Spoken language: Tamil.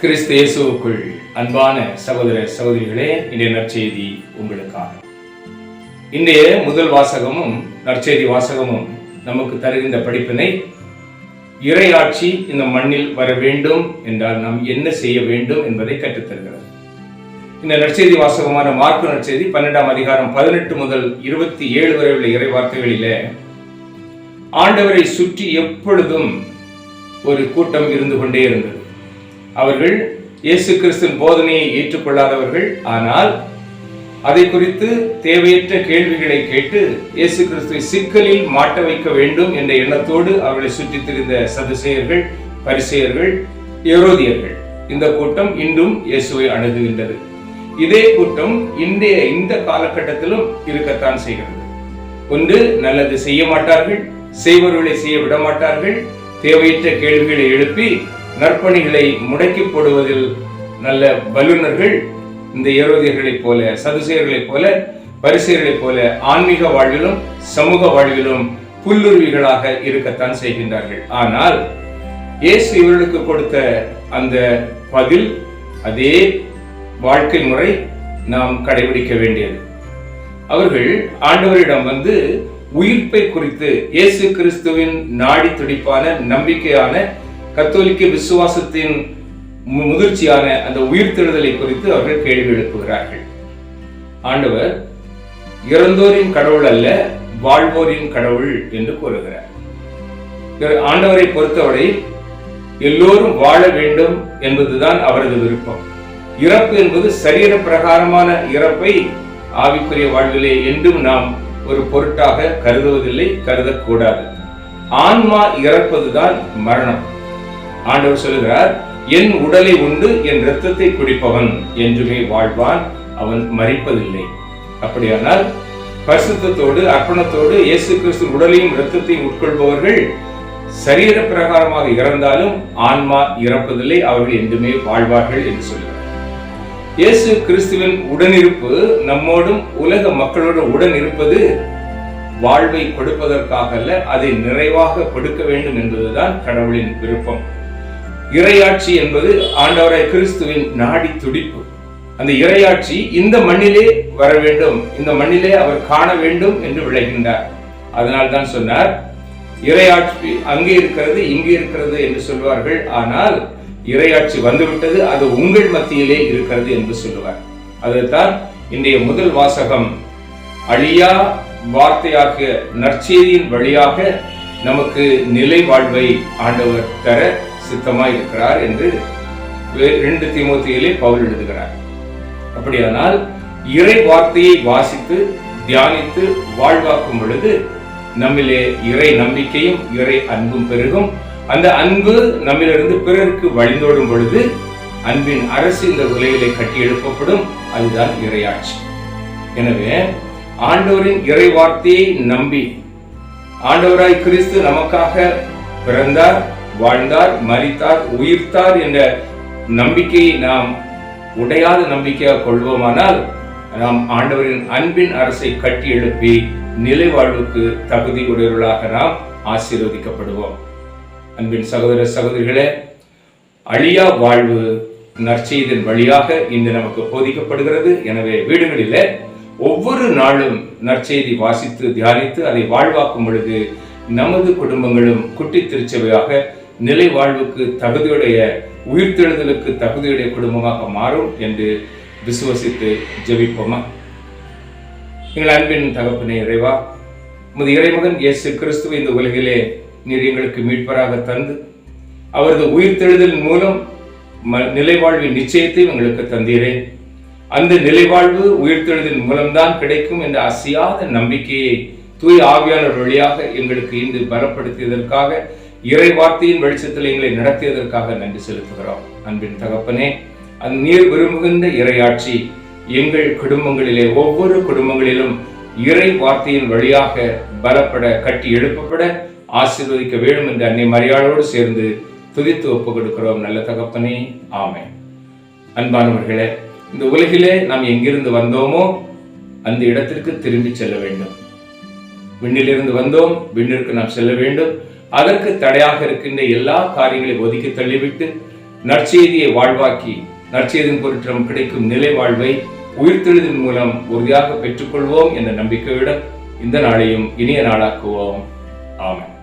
கிறிஸ்து இயேசுவுக்குள் அன்பான சகோதர சகோதரிகளே இன்றைய நற்செய்தி உங்களுக்காக. இன்றைய முதல் வாசகமும் நற்செய்தி வாசகமும் நமக்கு தருகின்ற படிப்பினை இறையாட்சி இந்த மண்ணில் வர வேண்டும் என்றால் நாம் என்ன செய்ய வேண்டும் என்பதை கற்றுத்தருகிறது. இந்த நற்செய்தி வாசகமான மார்க்கு நற்செய்தி பன்னெண்டாம் அதிகாரம் பதினெட்டு முதல் இருபத்தி ஏழு வரை உள்ள இறை வார்த்தைகளில ஆண்டவரை சுற்றி எப்பொழுதும் ஒரு கூட்டம் இருந்து கொண்டே இருந்தது. அவர்கள் இயேசு கிறிஸ்துவின் போதனையை ஏற்றுக்கொள்ளாதவர்கள். ஆனால் அதை குறித்து தேவையற்ற கேள்விகளை கேட்டு இயேசு கிறிஸ்துவை சிக்கலில் மாட்ட வைக்க வேண்டும் என்ற எண்ணத்தோடு அவர்களை சுற்றித் திரிந்த சதுசேயர்கள் பரிசெயர்கள் எரோதியர்கள் இந்த கூட்டம் இன்றும் இயேசுவை அணுகுகின்றது. இதே கூட்டம் இன்றைய இந்த காலகட்டத்திலும் இருக்கத்தான் செய்கிறது. ஒன்று நல்லது செய்ய மாட்டார்கள் செய்வர்களை செய்ய விட மாட்டார்கள் தேவையற்ற கேள்விகளை எழுப்பி நற்பணிகளை முடக்கி போடுவதில் நல்ல வல்லுநர்கள் இந்த ஏரோதியர்களைப் போல சதுசேயர்களைப் போல பரிசெயர்களைப் போல ஆன்மீக வாழ்விலும் சமூக வாழ்விலும் புல்லுருவிகளாக இருக்கத்தான் செய்கின்றார்கள். ஆனால் இயேசு இவர்களுக்கு கொடுத்த அந்த பதில் அதே வாழ்க்கை முறை நாம் கடைபிடிக்க வேண்டியது. அவர்கள் ஆண்டவரிடம் வந்து உயிர்ப்பை குறித்து இயேசு கிறிஸ்துவின் நாடி துடிப்பான நம்பிக்கையான கத்தோலிக்க விசுவாசத்தின் முதிர்ச்சியான அந்த உயிர்த்தெழுதலை குறித்து அவர்கள் கேள்வி எழுப்புகிறார்கள். ஆண்டவர் இறந்தோரின் கடவுள் அல்ல வாழ்வோரின் கடவுள் என்று கூறுகிறார். ஆண்டவரை பொறுத்தவரை எல்லோரும் வாழ வேண்டும் என்பதுதான் அவரது விருப்பம். இறப்பு என்பது சரீர பிரகாரமான இறப்பை ஆவிக்குரிய வாழ்விலே என்றும் நாம் ஒரு பொருட்டாக கருதுவதில்லை கருதக்கூடாது. ஆன்மா இறப்பதுதான் மரணம். ஆண்டவர் சொல்லுகிறார் என் உடலை உண்டு என் இரத்தத்தை குடிப்பவன் என்றுமே வாழ்வான் அவன் மறிப்பதில்லை அப்படியானால் பரிசுத்தோடு அர்ப்பணத்தோடு இயேசு கிறிஸ்து உடலையும் இரத்தத்தையும் உட்கொள்பவர்கள் சரீர பிரகாரமாக இறந்தாலும் ஆன்மா இறப்பதில்லை அவர்கள் என்றுமே வாழ்வார்கள் என்று சொல்கிறார் இயேசு கிறிஸ்துவின் உடனிருப்பு நம்மோடும் உலக மக்களோடு உடன் இருப்பது வாழ்வை கொடுப்பதற்காக அல்ல அதை நிறைவாக கொடுக்க வேண்டும் என்பதுதான் கடவுளின் விருப்பம். இறையாட்சி என்பது ஆண்டவராய் கிறிஸ்துவின் நாடி துடிப்பு. அந்த இறையாட்சி இந்த மண்ணிலே வர வேண்டும் இந்த மண்ணிலே அவர் காண வேண்டும் என்று விளைகின்றார். அதனால் தான் சொன்னார் இறையாட்சி அங்கே இருக்கிறது இங்கே இருக்கிறது என்று சொல்வார்கள். ஆனால் இறையாட்சி வந்துவிட்டது அது உங்கள் மத்தியிலே இருக்கிறது என்று சொல்லுவார். அதுதான் இன்றைய முதல் வாசகம் அழியா வார்த்தையாகிய நற்செய்தியின் வழியாக நமக்கு நிலை வாழ்வை ஆண்டவர் தர சித்தமாய் இருக்கிறார் என்று ரெண்டு திமுத்தியிலே பவுல் எழுதுகிறார். அப்படியானால் இறை வார்த்தையை வாசித்து தியானித்து வாழ்வாக்கும் பொழுது நம்மிலே இறை நம்பிக்கையும் இறை அன்பும் பெருகும். அந்த அன்பு நம்மிலிருந்து பிறருக்கு வழிந்தோடும் பொழுது அன்பின் அரசு இந்த உலகிலே கட்டி எழுப்பப்படும். அதுதான் இறையாட்சி. எனவே ஆண்டவரின் இறை வார்த்தையை நம்பி ஆண்டவராய் கிறிஸ்து நமக்காக பிறந்தார். வாழ்ந்தார் மறித்தார் உயிர்த்தார் என்ற நம்பிக்கையை நாம் உடையாத நம்பிக்கையாக கொள்வோமானால் நாம் ஆண்டவரின் அன்பின் அரசை கட்டி எழுப்பி நிலை வாழ்வுக்கு தகுதி உடையவர்களாக நாம் ஆசீர்வதிக்கப்படுவோம். அன்பின் சகோதர சகோதரிகளே அழியா வாழ்வு நற்செய்தின் வழியாக இன்று நமக்கு போதிக்கப்படுகிறது. எனவே வீடுகளிலே ஒவ்வொரு நாளும் நற்செய்தி வாசித்து தியானித்து அதை வாழ்வாக்கும் பொழுது நமது குடும்பங்களும் குட்டி திருச்சபையாக நிலை வாழ்வுக்கு தகுதியுடைய உயிர்த்தெழுதலுக்கு தகுதியுடைய குடும்பமாக மாறும் என்று விசுவசித்து ஜெபிப்போமா? எங்கள் அன்பின் தகப்பனே இறைவா உமது இறைமகன் இயேசு கிறிஸ்துவ இந்த உலகிலே நீர் எங்களுக்கு மீட்பராக தந்து அவரது உயிர்த்தெழுதலின் மூலம் ம- நிலைவாழ்வின் நிச்சயத்தை எங்களுக்கு தந்தீரே. அந்த நிலைவாழ்வு உயிர்த்தெழுதலின் மூலம்தான் கிடைக்கும் என்ற அசையாத நம்பிக்கையை தூய் ஆவியாளர் வழியாக எங்களுக்கு இன்று பலப்படுத்தியதற்காக இறை வார்த்தையின் வெளிச்சத்தில் எங்களை நடத்தியதற்காக நன்றி செலுத்துகிறோம். அன்பின் தகப்பனே அந்த நீர் விரும்புகின்ற இறையாட்சி எங்கள் குடும்பங்களிலே ஒவ்வொரு குடும்பங்களிலும் இறை வார்த்தையின் வழியாக பலப்பட கட்டி எழுப்பப்பட ஆசீர்வதிக்க வேண்டும் என்று அன்னை மரியாளோடு சேர்ந்து துதித்து ஒப்புக் கொடுக்கிறோம். நல்ல தகப்பனே ஆமை அன்பானவர்களே இந்த உலகிலே நாம் எங்கிருந்து வந்தோமோ அந்த இடத்திற்கு திரும்பி செல்ல வேண்டும். விண்ணிலிருந்து வந்தோம் விண்ணிற்கு நாம் செல்ல வேண்டும். அதற்கு தடையாக இருக்கின்ற எல்லா காரியங்களையும் ஒதுக்கி தள்ளிவிட்டு நற்செய்தியை வாழ்வாக்கி நற்செய்தியின் பொருட்டம் கிடைக்கும் நிலை வாழ்வை உயிர்த்தெழுதின் மூலம் உறுதியாக பெற்றுக்கொள்வோம் என்ற நம்பிக்கையுடன் இந்த நாளையும் இனிய நாளாக்குவோம். ஆமாம்